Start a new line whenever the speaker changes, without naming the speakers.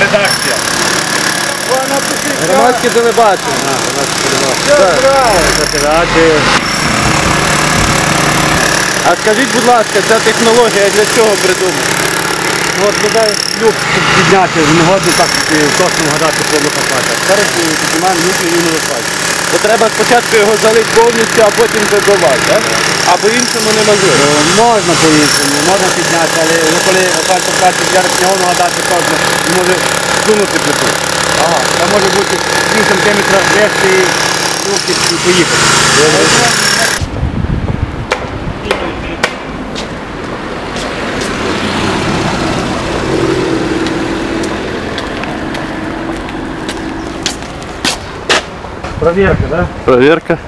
Редакція.
Громадське телебачення. А, скажіть, будь ласка, ця технологія для чого придумана?
Ну от буде люк підняти, не годно так точно вгадати повну копати. Зараз піднімаємо люк і він виходить.
То треба спочатку його залити повністю, а потім забивати, так? А по-іншому неможливо.
Е, Можна по-іншому, можна підняти, але ну, коли опять копати зараз його нагадати кожен, він може сунути плиту. Ага. Там може бути 8 см легше і і поїхати. Провірка, да?
Провірка.